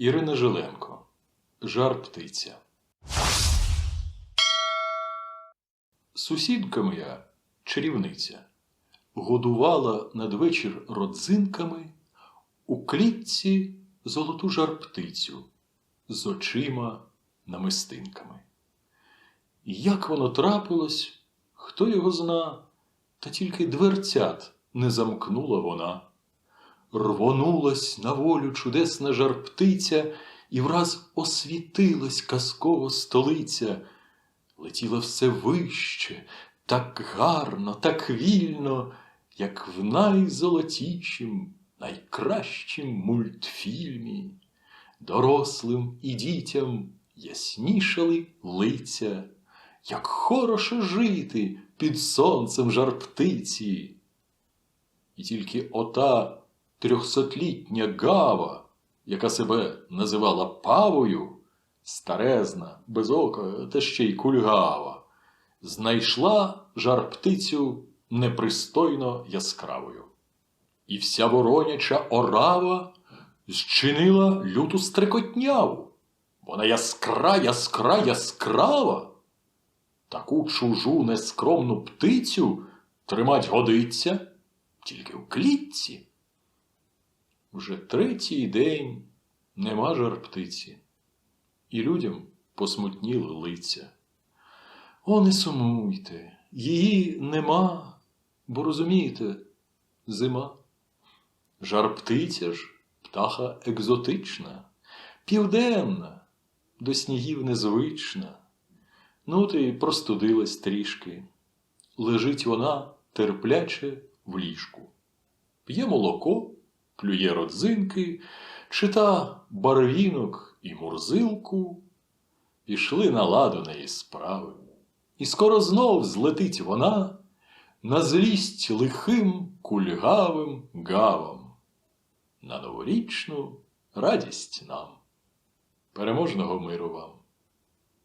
Ірина Жиленко. Жар птиця. Сусідка моя, чарівниця, годувала надвечір родзинками у клітці золоту жар птицю з очима намистинками. Як воно трапилось, хто його зна, та тільки дверцят не замкнула вона. Рвонулась на волю чудесна жар птиця, і враз освітилась казкова столиця. Летіла все вище, так гарно, так вільно, як в найзолотішім, найкращім мультфільмі. Дорослим і дітям яснішали лиця, як хороше жити під сонцем жар птиці. І тільки ота трьохсотлітня гава, яка себе називала павою, старезна, безока та ще й кульгава, знайшла жар птицю непристойно яскравою. І вся вороняча орава зчинила люту стрекотняву. Вона яскра, яскра, яскрава. Таку чужу нескромну птицю тримать годиться тільки в клітці. Вже третій день нема жар птиці, і людям посмутніли лиця. О, не сумуйте, її нема, бо розумієте, зима. Жар птиця ж птаха екзотична, південна, до снігів незвична. Ну, ти простудилась трішки. Лежить вона терпляче в ліжку. П'є молоко, клює родзинки, чита барвінок і мурзилку. Пішли на ладу неї справи. І скоро знов злетить вона на злість лихим кульгавим гавам, на новорічну радість нам. Переможного миру вам!